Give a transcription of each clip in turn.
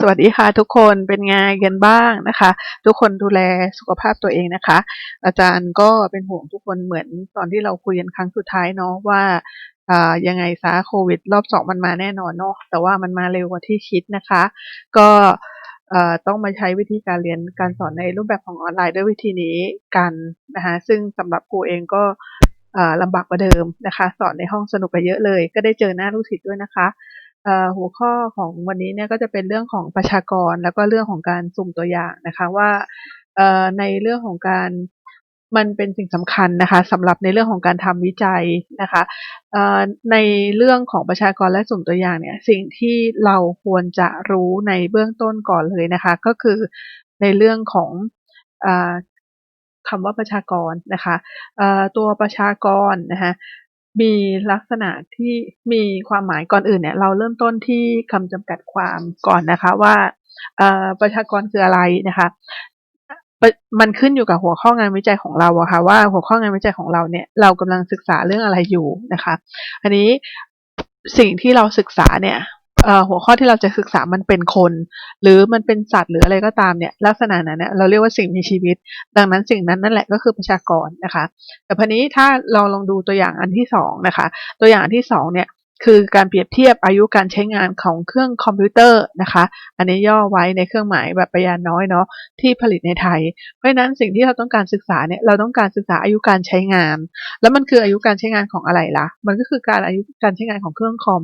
สวัสดีค่ะทุกคนเป็นไงกันบ้างนะคะ ทุกคนดูแลสุขภาพตัวเองนะคะ อาจารย์ก็เป็นห่วงทุกคนเหมือนตอนที่เราคุยกันครั้งสุดท้ายเนาะว่าอ่ายังไงซะโควิด รอบสองมันมาแน่นอนเนาะแต่ว่ามันมาเร็วกว่าที่คิดนะคะ ก็ต้องมาใช้วิธีการเรียนการสอนในรูปแบบของออนไลน์ด้วยวิธีนี้กันนะคะซึ่งสำหรับครูเองก็ลำบากกว่าเดิมนะคะ สอนในห้องสนุกไปเยอะเลย ก็ได้เจอหน้าลูกศิษย์ด้วยนะคะ หัวข้อของวันนี้เนี่ยก็จะเป็นเรื่องของประชากรแล้วก็เรื่องของการสุ่มตัวอย่างนะคะว่าในเรื่องของการมันเป็นสิ่งสำคัญนะคะสำหรับในเรื่องของการทำวิจัยนะคะในเรื่องของประชากรและสุ่มตัวอย่างเนี่ยสิ่งที่เราควรจะรู้ในเบื้องต้นก่อนเลยนะคะ ก็คือในเรื่องของคำว่าประชากรนะคะตัวประชากรนะคะ มีลักษณะที่มีความหมายก่อนอื่นเนี่ย เราเริ่มต้นที่คำจำกัดความก่อนนะคะว่าประชากรคืออะไรนะคะมันขึ้นอยู่กับหัวข้องานวิจัยของเราอะค่ะว่าหัวข้องานวิจัยของเราเนี่ยเรากำลังศึกษาเรื่องอะไรอยู่นะคะ อันนี้สิ่งที่เราศึกษาเนี่ย หัวข้อที่เราจะศึกษามันเป็นคน หรือมันเป็นสัตว์หรืออะไรก็ตามเนี่ยลักษณะนั้นเนี่ยเราเรียกว่าสิ่งมีชีวิต ดังนั้นสิ่งนั้นนั่นแหละก็คือประชากรนะคะ แต่พอนี้ถ้าเราลองดูตัวอย่างอันที่สองนะคะตัวอย่างที่สองเนี่ยคือการเปรียบเทียบอายุการใช้งานของเครื่องคอมพิวเตอร์นะคะ อันนี้ย่อไว้ในเครื่องหมายแบบประยานน้อยเนาะที่ผลิตในไทย เพราะฉะนั้นสิ่งที่เราต้องการศึกษาเนี่ยเราต้องการศึกษาอายุการใช้งาน แล้วมันคืออายุการใช้งานของอะไรล่ะ มันก็คือการอายุการใช้งานของเครื่องคอม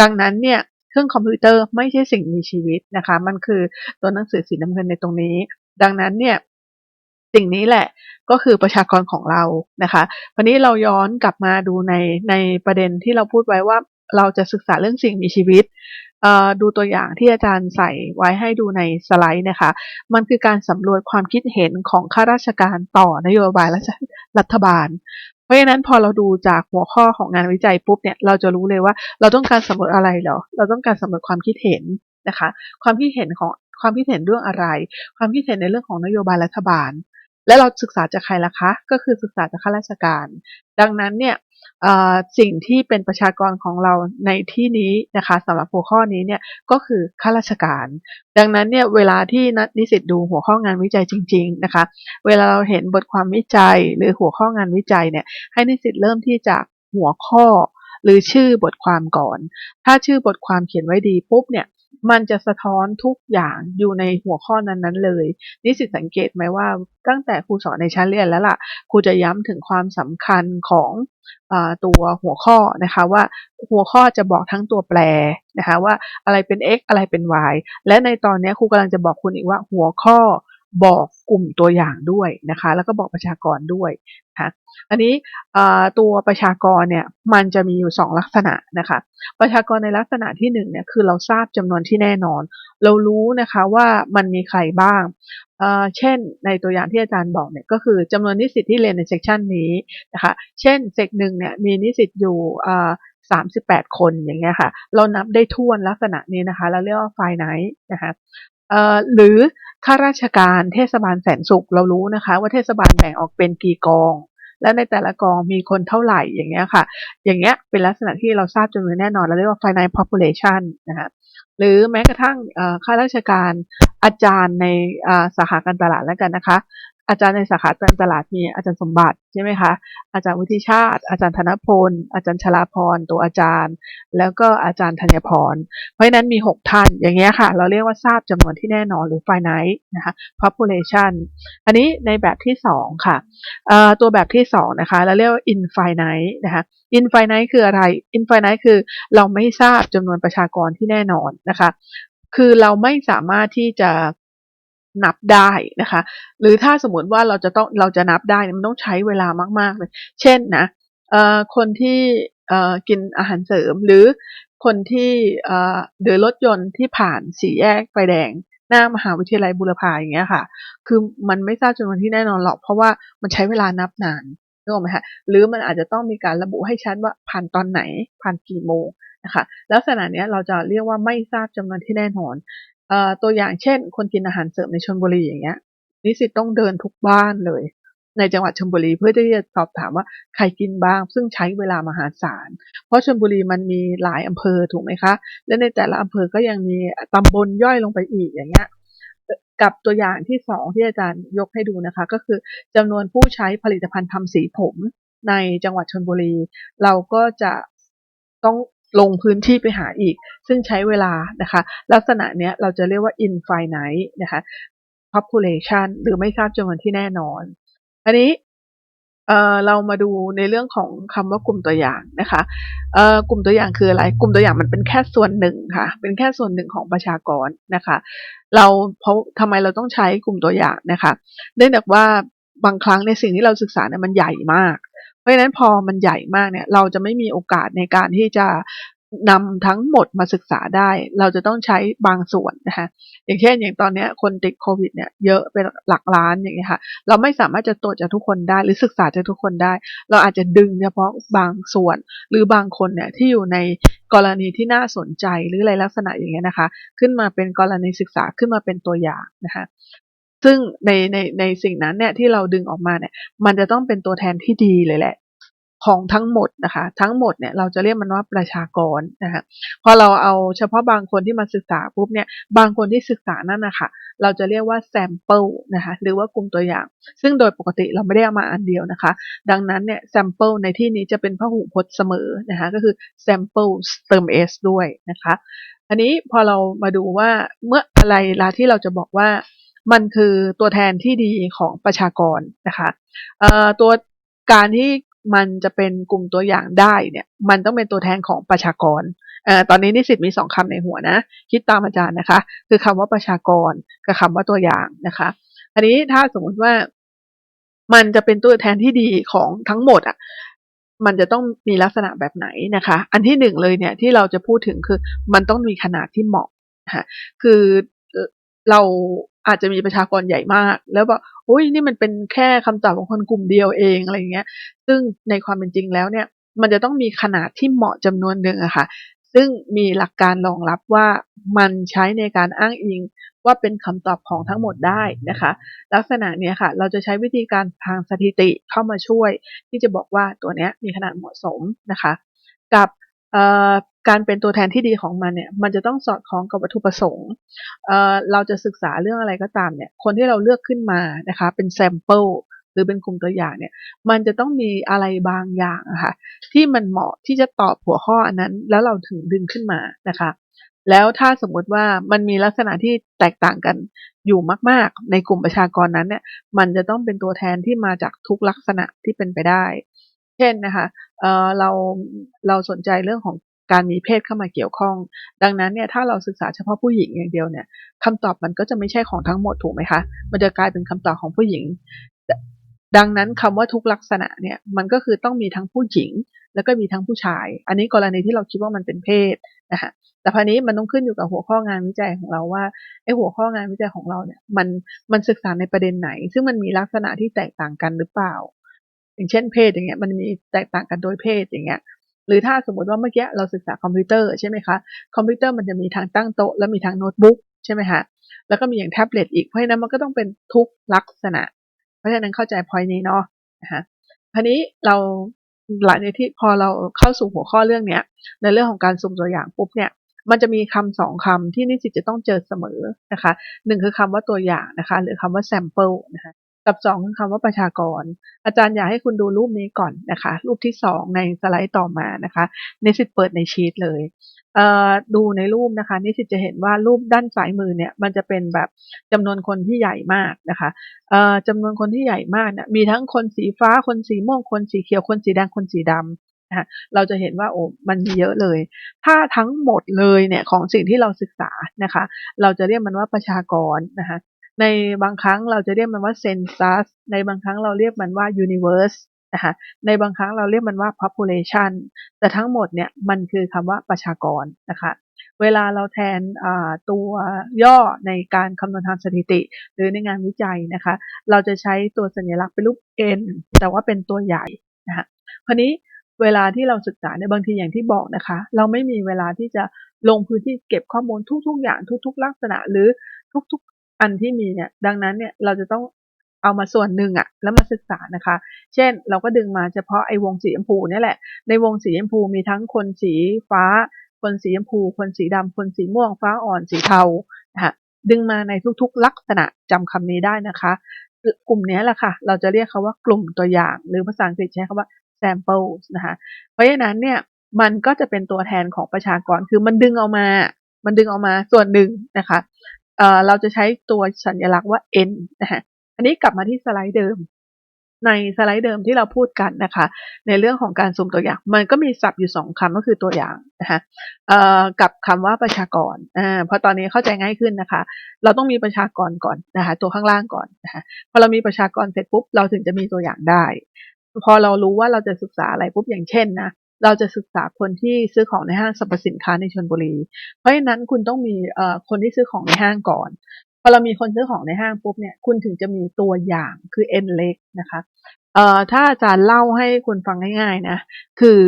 ดังนั้นเนี่ย เครื่องคอมพิวเตอร์ไม่ใช่สิ่งมีชีวิตนะคะ มันคือตัวหนังสือสีน้ำเงินในตรงนี้ ดังนั้นเนี่ยสิ่งนี้แหละก็คือประชากรของเรานะคะ วันนี้เราย้อนกลับมาดูในในประเด็นที่เราพูดไว้ว่าเราจะศึกษาเรื่องสิ่งมีชีวิต ดูตัวอย่างที่อาจารย์ใส่ไว้ให้ดูในสไลด์นะคะ มันคือการสำรวจความคิดเห็นของข้าราชการต่อนโยบายรัฐบาล เพราะฉะนั้นพอเราดูจากหัวข้อของงานวิจัยปุ๊บเนี่ยเราจะรู้เลยว่าเราต้องการสำรวจอะไรเหรอเราต้องการสำรวจความคิดเห็นนะคะ ความคิดเห็นของความคิดเห็นเรื่องอะไร ความคิดเห็นในเรื่องของนโยบายรัฐบาล และเราศึกษาจากใครล่ะคะ ก็คือศึกษาจากข้าราชการ ดังนั้นเนี่ยสิ่งที่เป็นประชากรของเราในที่นี้นะคะสำหรับหัวข้อนี้เนี่ยก็คือข้าราชการ ดังนั้นเนี่ยเวลาที่นักิสิตดูหัวข้องานวิจัยจริง ๆนะคะ เวลาเราเห็นบทความวิจัยหรือหัวข้องานวิจัยเนี่ยให้นิสิตเริ่มที่จากหัวข้อหรือชื่อบทความก่อน ถ้าชื่อบทความเขียนไว้ดีปุ๊บเนี่ย มันจะสะท้อนทุกอย่างอยู่ในหัวข้อนั้นๆเลย นิสิตสังเกตไหมว่าตั้งแต่ครูสอนในชั้นเรียนแล้วล่ะครูจะย้ำถึงความสำคัญของอตัวหัวข้อนะคะว่าหัวข้อจะบอกทั้งตัวแปรนะคะว่าอะไรเป็น x อะไรเป็น y และในตอนนี้ครูกำลังจะบอกคุณอีกว่าหัวข้อ บอกกลุ่มตัวอย่างด้วยนะคะ แล้วก็บอกประชากรด้วยนะคะอันนี้ตัวประชากรเนี่ยมันจะมีอยู่ 2 ลักษณะนะคะ ประชากรในลักษณะที่1เนี่ยคือเราทราบจำนวนที่แน่นอน เรารู้นะคะว่ามันมีใครบ้าง เช่นในตัวอย่างที่อาจารย์บอกเนี่ยก็คือจำนวนนิสิตที่เรียนในเซกชันนี้นะคะ เช่นเซกหนึ่งเนี่ยมีนิสิตอยู่สามสิบแปดคนอย่างเงี้ยค่ะ เรานับได้ทั่วลักษณะนี้นะคะ เราเรียกว่าไฟไนท์นะคะหรือ ข้าราชการเทศบาลแสนสุขเรารู้นะคะ ว่าเทศบาลแบ่งออกเป็นกี่กอง และในแต่ละกองมีคนเท่าไหร่อย่างเงี้ยค่ะ อย่างเงี้ยเป็นลักษณะที่เราทราบจำนวนแน่นอนเราเรียกว่า finite population นะคะหรือแม้กระทั่งข้าราชการอาจารย์ในสาขาการตลาดแล้วกันนะคะ อาจารย์ในสาขาการตลาดมีอาจารย์สมบัติใช่ไหมคะอาจารย์วุฒิชาติ อาจารย์ธนพล อาจารย์ชลาพรตัวอาจารย์ แล้วก็อาจารย์ธัญพร เพราะฉะนั้นมี 6 ท่านอย่างเงี้ยค่ะ เราเรียกว่าทราบจำนวนที่แน่นอนหรือ finite นะคะ population อันนี้ในแบบที่ 2 ค่ะตัวแบบที่ 2 นะคะ เราเรียกว่า infinite นะคะ infinite คืออะไร infinite คือเราไม่ทราบจำนวนประชากรที่แน่นอนนะคะคือเราไม่สามารถที่จะ นับได้นะคะ หรือถ้าสมมติว่าเราจะต้องเราจะนับได้มันต้องใช้เวลามากๆเลย เช่นนะคนที่กินอาหารเสริมหรือคนที่เดินรถยนต์ที่ผ่านสี่แยกไฟแดงหน้ามหาวิทยาลัยบุรพาอย่างเงี้ยค่ะ คือมันไม่ทราบจำนวนที่แน่นอนหรอก เพราะว่ามันใช้เวลานับนานนึกออกไหมคะหรือมันอาจจะต้องมีการระบุให้ชัดว่าผ่านตอนไหนผ่านกี่โมงนะคะ ลักษณะนี้เราจะเรียกว่าไม่ทราบจำนวนที่แน่นอน ตัวอย่างเช่น คนกินอาหารเสริมในชนบุรีอย่างเงี้ย นิสิตต้องเดินทุกบ้านเลย ในจังหวัดชลบุรีเพื่อที่จะสอบถามว่าใครกินบ้าง ซึ่งใช้เวลามหาศาล เพราะชลบุรีมันมีหลายอำเภอถูกไหมคะ และในแต่ละอำเภอก็ยังมีตำบลย่อยลงไปอีกอย่างเงี้ยกับตัวอย่างที่สองที่อาจารย์ยกให้ดูนะคะ ก็คือจำนวนผู้ใช้ผลิตภัณฑ์ทำสีผมในจังหวัดชลบุรี เราก็จะต้อง ลงพื้นที่ไปหาอีก ซึ่งใช้เวลานะคะ ลักษณะเนี้ยเราจะเรียกว่า infinite นะคะ population หรือไม่ทราบจำนวนที่แน่นอน อันนี้เอ่อเรามาดูในเรื่องของคำว่ากลุ่มตัวอย่างนะคะเอ่อกลุ่มตัวอย่างคืออะไร กลุ่มตัวอย่างมันเป็นแค่ส่วนหนึ่งค่ะ เป็นแค่ส่วนหนึ่งของประชากรนะคะ เราเพราะทำไมเราต้องใช้กลุ่มตัวอย่างนะคะ เนื่องจากว่าบางครั้งในสิ่งที่เราศึกษาเนี่ยมันใหญ่มาก เพราะฉะนั้นพอมันใหญ่มากเนี่ยเราจะไม่มีโอกาสในการที่จะนำทั้งหมดมาศึกษาได้ เราจะต้องใช้บางส่วนนะคะอย่างเช่น อย่างตอนนี้คนติดโควิดเนี่ยเยอะเป็นหลักล้านอย่างเงี้ยค่ะ เราไม่สามารถจะตรวจจากทุกคนได้ หรือศึกษาจากทุกคนได้ เราอาจจะดึงเฉพาะบางส่วน หรือบางคนเนี่ยที่อยู่ในกรณีที่น่าสนใจหรืออะไรลักษณะอย่างเงี้ยนะคะ ขึ้นมาเป็นกรณีศึกษาขึ้นมาเป็นตัวอย่างนะคะ ซึ่งในในในสิ่งนั้นเนี่ยที่เราดึงออกมาเนี่ย มันจะต้องเป็นตัวแทนที่ดีเลยแหละ ของทั้งหมดนะคะ ทั้งหมดเนี่ยเราจะเรียกมันว่าประชากรนะคะพอเราเอาเฉพาะบางคนที่มาศึกษาปุ๊บเนี่ย บางคนที่ศึกษานั่นนะคะเราจะเรียกว่า sample นะคะหรือว่ากลุ่มตัวอย่าง ซึ่งโดยปกติเราไม่ได้เอามาอันเดียวนะคะ ดังนั้นเนี่ย sample ในที่นี้จะเป็นพหูพจน์เสมอนะคะก็คือ samples เติม s ด้วยนะคะ อันนี้พอเรามาดูว่าเมื่ออะไรละที่เราจะบอกว่า มันคือตัวแทนที่ดีของประชากรนะคะเอ่อตัวการที่มันจะเป็นกลุ่มตัวอย่างได้เนี่ยมันต้องเป็นตัวแทนของประชากรเอ่อตอนนี้นิสิตมีสองคำในหัวนะ คิดตามอาจารย์นะคะ คือคำว่าประชากรกับคำว่าตัวอย่างนะคะ อันนี้ถ้าสมมติว่ามันจะเป็นตัวแทนที่ดีของทั้งหมดอะมันจะต้องมีลักษณะแบบไหนนะคะ อันที่หนึ่งเลยเนี่ยที่เราจะพูดถึงคือมันต้องมีขนาดที่เหมาะค่ะคือเรา อาจจะมีประชากรใหญ่มาก แล้วบอกโอ้ยนี่มันเป็นแค่คำตอบของคนกลุ่มเดียวเองอะไรเงี้ย ซึ่งในความเป็นจริงแล้วเนี่ย มันจะต้องมีขนาดที่เหมาะจำนวนหนึ่งอะค่ะ ซึ่งมีหลักการรองรับว่ามันใช้ในการอ้างอิงว่าเป็นคำตอบของทั้งหมดได้นะคะ ลักษณะเนี้ยค่ะ เราจะใช้วิธีการทางสถิติเข้ามาช่วย ที่จะบอกว่าตัวเนี้ยมีขนาดเหมาะสมนะคะ กับ การเป็นตัวแทนที่ดีของมันเนี่ย มันจะต้องสอดคล้องกับวัตถุประสงค์เเราจะศึกษาเรื่องอะไรก็ตามเนี่ย คนที่เราเลือกขึ้นมานะคะ เป็นแซมเปิลหรือเป็นกลุ่มตัวอย่างเนี่ย มันจะต้องมีอะไรบางอย่างะคะ่ะที่มันเหมาะที่จะตอบหัวข้ออันนั้น แล้วเราถึงดึงขึ้นมานะคะ แล้วถ้าสมมติว่ามันมีลักษณะที่แตกต่างกันอยู่มาก ๆ ในกลุ่มประชากรนั้นเนี่ย มันจะต้องเป็นตัวแทนที่มาจากทุกลักษณะที่เป็นไปได้ เช่นนะคะเเราเราสนใจเรื่องของ การมีเพศเข้ามาเกี่ยวข้อง ดังนั้นเนี่ยถ้าเราศึกษาเฉพาะผู้หญิงอย่างเดียวเนี่ยคำตอบมันก็จะไม่ใช่ของทั้งหมดถูกไหมคะมันจะกลายเป็นคำตอบของผู้หญิง ดังนั้นคำว่าทุกลักษณะเนี่ยมันก็คือต้องมีทั้งผู้หญิง แล้วก็มีทั้งผู้ชาย อันนี้กรณีที่เราคิดว่ามันเป็นเพศนะคะแต่พานี้มันต้องขึ้นอยู่กับหัวข้องานวิจัยของเราว่าไอ้หัวข้องานวิจัยของเราเนี่ยมันมันศึกษาในประเด็นไหน ซึ่งมันมีลักษณะที่แตกต่างกันหรือเปล่า อย่างเช่นเพศอย่างเงี้ยมันมีแตกต่างกันโดยเพศอย่างเงี้ย หรือถ้าสมมติว่าเมื่อกี้เราศึกษาคอมพิวเตอร์ใช่ไหมคะคอมพิวเตอร์มันจะมีทางตั้งโต๊ะแล้วมีทางโน้ตบุ๊กใช่ไหมคะแล้วก็มีอย่างแท็บเล็ตอีกเพราะฉะนั้นมันก็ต้องเป็นทุกลักษณะ เพราะฉะนั้นเข้าใจพอยนี้เนาะนะคะทีนี้เราหลังจากที่พอเราเข้าสู่หัวข้อเรื่องเนี้ย ในเรื่องของการสุ่มตัวอย่างปุ๊บเนี่ยมันจะมีคำสองคำที่นิสิตจะต้องเจอเสมอนะคะหนึ่งคือคำว่าตัวอย่างนะคะ หรือคำว่า sample นะคะ กับสองคือคำว่าประชากร อาจารย์อยากให้คุณดูรูปนี้ก่อนนะคะ รูปที่สองในสไลด์ต่อมานะคะนิสิตเปิดในชีตเลยดูในรูปนะคะนิสิตจะเห็นว่ารูปด้านซ้ายมือเนี่ยมันจะเป็นแบบจำนวนคนที่ใหญ่มากนะคะจำนวนคนที่ใหญ่มากเนี่ยมีทั้งคนสีฟ้าคนสีม่วงคนสีเขียวคนสีแดงคนสีดำนะะเราจะเห็นว่าโอ้มันมีเยอะเลย ถ้าทั้งหมดเลยเนี่ยของสิ่งที่เราศึกษานะคะ เราจะเรียกมันว่าประชากรนะคะ ในบางครั้งเราจะเรียกมันว่าเซนซัสในบางครั้งเราเรียกมันว่า universe นะคะในบางครั้งเราเรียกมันว่า population แต่ทั้งหมดเนี่ยมันคือคำว่าประชากรนะคะเวลาเราแทนตัวย่อในการคำนวณทางสถิติ หรือในงานวิจัยนะคะ เราจะใช้ตัวสัญลักษณ์เป็นรูป n แต่ว่าเป็นตัวใหญ่นะคะคราวนี้เวลาที่เราศึกษาในบางทีอย่างที่บอกนะคะ เราไม่มีเวลาที่จะลงพื้นที่เก็บข้อมูลทุก ๆ อย่างทุก ๆ ลักษณะหรือทุก อันที่มีเนี่ย ดังนั้นเนี่ยเราจะต้องเอามาส่วนหนึ่งอะแล้วมาศึกษานะคะ เช่นเราก็ดึงมาเฉพาะไอ้วงสีชมพูนี่แหละ ในวงสีชมพูมีทั้งคนสีฟ้า คนสีชมพู คนสีดำคนสีม่วง ฟ้าอ่อนสีเทานะคะดึงมาในทุกๆลักษณะจำคำนี้ได้นะคะ กลุ่มนี้แหละค่ะ เราจะเรียกเขาว่ากลุ่มตัวอย่าง หรือภาษาอังกฤษใช้คำว่า samples นะคะ เพราะฉะนั้นเนี่ยมันก็จะเป็นตัวแทนของประชากรคือมันดึงเอามา มันดึงเอามาส่วนหนึ่งนะคะ เอ่อเราจะใช้ตัวสัญลักษณ์ว่า n นะคะอันนี้กลับมาที่สไลด์เดิม ในสไลด์เดิมที่เราพูดกันนะคะ ในเรื่องของการสุ่มตัวอย่าง มันก็มีศัพท์อยู่สองคำก็คือตัวอย่างนะคะเอ่อกับคำว่าประชากรอ่าพอตอนนี้เข้าใจง่ายขึ้นนะคะ เราต้องมีประชากรก่อนนะคะ ตัวข้างล่างก่อนนะคะพอเรามีประชากรเสร็จปุ๊บเราถึงจะมีตัวอย่างได้ พอเรารู้ว่าเราจะศึกษาอะไรปุ๊บอย่างเช่นนะ เราจะศึกษาคนที่ซื้อของในห้างสรรพสินค้าในชนบุรี เพราะฉะนั้นคุณต้องมีคนที่ซื้อของในห้างก่อนพอเรามีคนซื้อของในห้างปุ๊บเนี่ยคุณถึงจะมีตัวอย่างคือ n เล็กนะคะเอ่อถ้าอาจารย์เล่าให้คุณฟังง่ายๆนะ คือ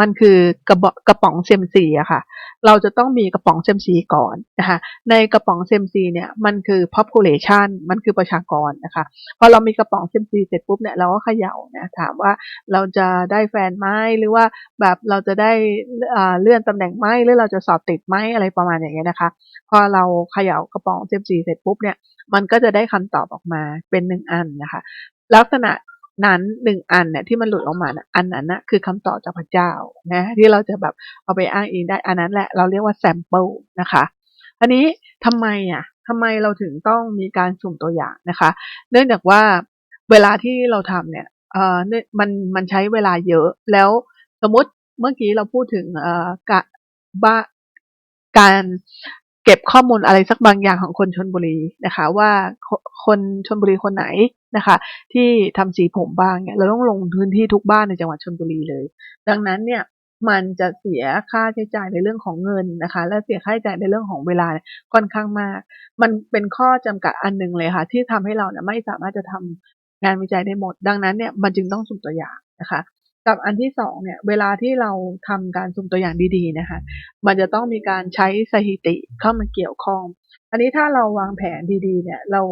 มันคือกระบอกกระป๋องเซมซีอะค่ะ เราจะต้องมีกระป๋องเซมซีก่อนนะคะในกระป๋องเซมซีเนี่ยมันคือ population มันคือประชากรนะคะพอเรามีกระป๋องเซมซีเสร็จปุ๊บเนี่ยเราก็เขย่านะถามว่าเราจะได้แฟนไหมหรือว่าแบบเราจะได้เลื่อนตำแหน่งไหมหรือเราจะสอบติดไหมอะไรประมาณอย่างเงี้ยนะคะ พอเราเขย่ากระป๋องเซมซีเสร็จปุ๊บเนี่ยมันก็จะได้คำตอบออกมาเป็นหนึ่งอันนะคะลักษณะ นั้นหนึ่งอันเนี่ยที่มันหลุดออกมาอันนั้นนะคือคำตอบจากพระเจ้านะที่เราจะแบบเอาไปอ้างอิงได้อันนั้นแหละเราเรียกว่าแซมเปิลนะคะอันนี้ทำไมอะทำไมเราถึงต้องมีการสุ่มตัวอย่างนะคะ เนื่องจากว่าเวลาที่เราทำเนี่ยเอ่อมันมันใช้เวลาเยอะแล้วสมมติเมื่อกี้เราพูดถึงเอ่อกะบ้าการ เก็บข้อมูลอะไรสักบางอย่างของคนชนบุรีนะคะ ว่าคนชนบุรีคนไหนนะคะ ที่ทำสีผมบ้างเนี่ยเราต้องลงพื้นที่ทุกบ้านในจังหวัดชนบุรีเลย ดังนั้นเนี่ยมันจะเสียค่าใช้จ่ายในเรื่องของเงินนะคะ และเสียค่าใช้จ่ายในเรื่องของเวลาค่อนข้างมาก มันเป็นข้อจำกัดอันหนึ่งเลยค่ะ ที่ทำให้เราเนี่ยไม่สามารถจะทำงานวิจัยได้หมด ดังนั้นเนี่ยมันจึงต้องสุ่มตัวอย่างนะคะ กับอันที่สองเนี่ย เวลาที่เราทำการสุ่มตัวอย่างดีๆนะคะ มันจะต้องมีการใช้สถิติเข้ามาเกี่ยวข้อง อันนี้ถ้าเราวางแผนดีๆ เนี่ย เรา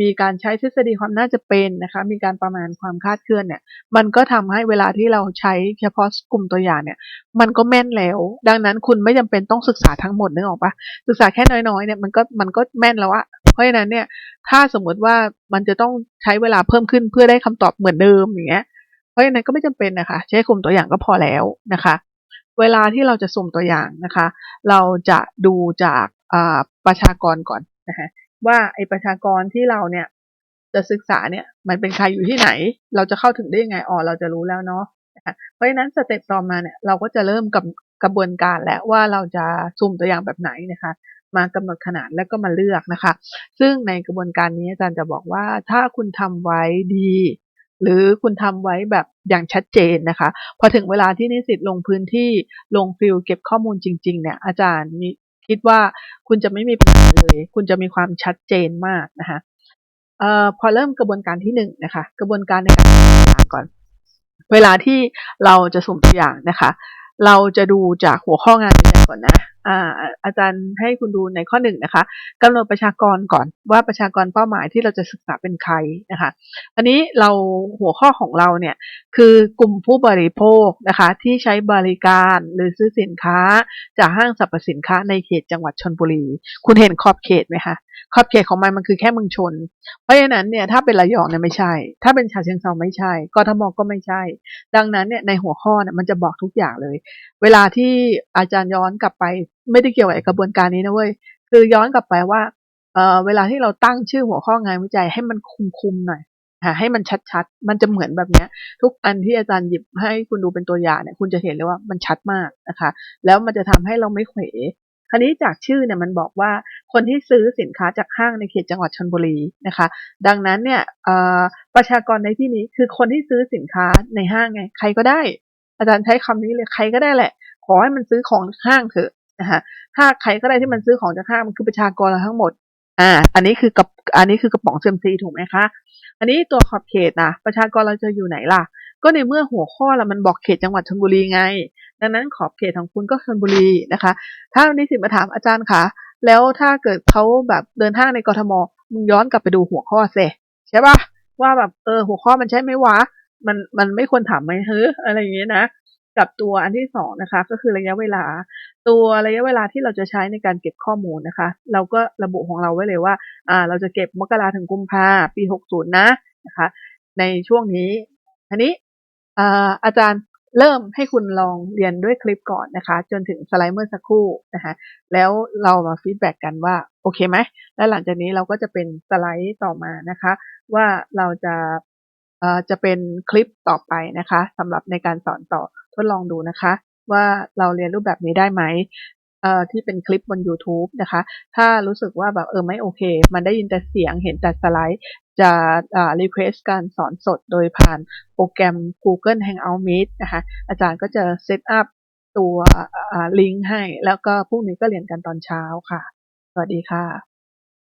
มีการใช้ทฤษฎีความน่าจะเป็นนะคะ มีการประมาณความคาดเคลื่อนเนี่ย มันก็ทำให้เวลาที่เราใช้เฉพาะกลุ่มตัวอย่างเนี่ย มันก็แม่นแล้ว ดังนั้นคุณไม่จำเป็นต้องศึกษาทั้งหมดนึกออกปะศึกษาแค่น้อยๆ เนี่ยมันก็มันก็แม่นแล้วอะเพราะฉะนั้นเนี่ย ถ้าสมมติว่ามันจะต้องใช้เวลาเพิ่มขึ้นเพื่อได้คำตอบเหมือนเดิมอย่างเงี้ย เพราะฉะนั้นก็ไม่จำเป็นนะคะ ใช้กลุ่มตัวอย่างก็พอแล้วนะคะ เวลาที่เราจะสุ่มตัวอย่างนะคะ เราจะดูจากประชากรก่อนนะคะว่าไอประชากรที่เราเนี่ยจะศึกษาเนี่ยมันเป็นใครอยู่ที่ไหน เราจะเข้าถึงได้ยังไงอ๋อเราจะรู้แล้วเนาะะะเพราะฉะนั้นสเต็ปต่อมาเนี่ยเราก็จะเริ่มกับกระบวนการแล้วว่าเราจะสุ่มตัวอย่างแบบไหนนะคะ มากำหนดขนาดแล้วก็มาเลือกนะคะ ซึ่งในกระบวนการนี้อาจารย์จะบอกว่าถ้าคุณทำไว้ดี หรือคุณทำไว้แบบอย่างชัดเจนนะคะ พอถึงเวลาที่นิสิตลงพื้นที่ลงฟิลเก็บข้อมูลจริง ๆ เนี่ย อาจารย์มีคิดว่าคุณจะไม่มีปัญหาเลย คุณจะมีความชัดเจนมากนะคะเอ่อพอเริ่มกระบวนการที่หนึ่งนะคะ กระบวนการในการสุ่มตัวอย่างก่อน เวลาที่เราจะสุ่มตัวอย่างนะคะ เราจะดูจากหัวข้องานวิจัยก่อนนะอ่าอาจารย์ให้คุณดูในข้อหนึ่งนะคะกำหนดประชากรก่อนว่าประชากรเป้าหมายที่เราจะศึกษาเป็นใครนะคะ อันนี้เราหัวข้อของเราเนี่ยคือกลุ่มผู้บริโภคนะคะที่ใช้บริการหรือซื้อสินค้า จากห้างสรรพสินค้าในเขตจังหวัดชนบุรี คุณเห็นขอบเขตไหมคะ ขอบเขตของมันมันคือแค่เมืองชน เพราะฉะนั้นเนี่ยถ้าเป็นระยองเนี่ยไม่ใช่ ถ้าเป็นชาเชิงเซาไม่ใช่กทมก็ไม่ใช่ ดังนั้นเนี่ยในหัวข้อเนี่ยมันจะบอกทุกอย่างเลย เวลาที่อาจารย์ย้อนกลับไป ไม่ได้เกี่ยวกับกระบวนการนี้นะเว้ยคือย้อนกลับไปว่าเออเวลาที่เราตั้งชื่อหัวข้องานวิจัยให้มันคุมๆหน่อยหาให้มันชัดๆ มันจะเหมือนแบบนี้ทุกอันที่อาจารย์หยิบให้คุณดูเป็นตัวอย่างเนี่ย คุณจะเห็นเลยว่ามันชัดมากนะคะ แล้วมันจะทำให้เราไม่เขว คราวนี้จากชื่อเนี่ยมันบอกว่าคนที่ซื้อสินค้าจากห้างในเขตจังหวัดชนบุรีนะคะ ดังนั้นเนี่ยประชากรในที่นี้คือคนที่ซื้อสินค้าในห้างไง ใครก็ได้ อาจารย์ใช้คำนี้เลยใครก็ได้แหละ ขอให้มันซื้อของห้างเถอะนะคะถ้าใครก็ได้ที่มันซื้อของจากห้างมันคือประชากรเราทั้งหมดอ่า อันนี้คือกับอันนี้คือกระป๋องเซมซีถูกไหมคะ อันนี้ตัวขอบเขตนะประชากรเราจะอยู่ไหนล่ะ ก็ในเมื่อหัวข้อละมันบอกเขตจังหวัดชลบุรีไง ดังนั้นขอบเขตของคุณก็ชลบุรีนะคะ ถ้านิสิตมาถามอาจารย์คะแล้วถ้าเกิดเขาแบบเดินห้างในกรทมมึงย้อนกลับไปดูหัวข้อเสใช่ปะว่าแบบเออหัวข้อมันใช่ไหมวะมันมันไม่ควรถามไหมเฮ้ยอะไรอย่างเงี้ยนะกับตัวอันที่สองนะคะก็คือระยะเวลา ตัวระยะเวลาที่เราจะใช้ในการเก็บข้อมูลนะคะ เราก็ระบุของเราไว้เลยว่าอ่า เราจะเก็บมกราถึงกุมภาปีหกศูนย์นะนะคะ ในช่วงนี้อันนี้อ่าอาจารย์ เริ่มให้คุณลองเรียนด้วยคลิปก่อนนะคะ จนถึงสไลด์เมื่อสักครู่นะคะแล้วเรามาฟีดแบ็กกันว่าโอเคไหมแล้วหลังจากนี้เราก็จะเป็นสไลด์ต่อมานะคะ ว่าเราจะจะเป็นคลิปต่อไปนะคะสำหรับในการสอนต่อทดลองดูนะคะ ว่าเราเรียนรูปแบบนี้ได้ไหมที่เป็นคลิปบน YouTube นะคะ ถ้ารู้สึกว่าแบบเออไม่โอเค มันได้ยินแต่เสียงเห็นแต่สไลด์ จะอ่า request การสอนสดโดยผ่านโปรแกรม Google Hangout Meet นะคะอาจารย์ก็จะเซตอัพตัวลิงก์ให้ แล้วก็พรุ่งนี้ก็เรียนกันตอนเช้าค่ะ สวัสดีค่ะ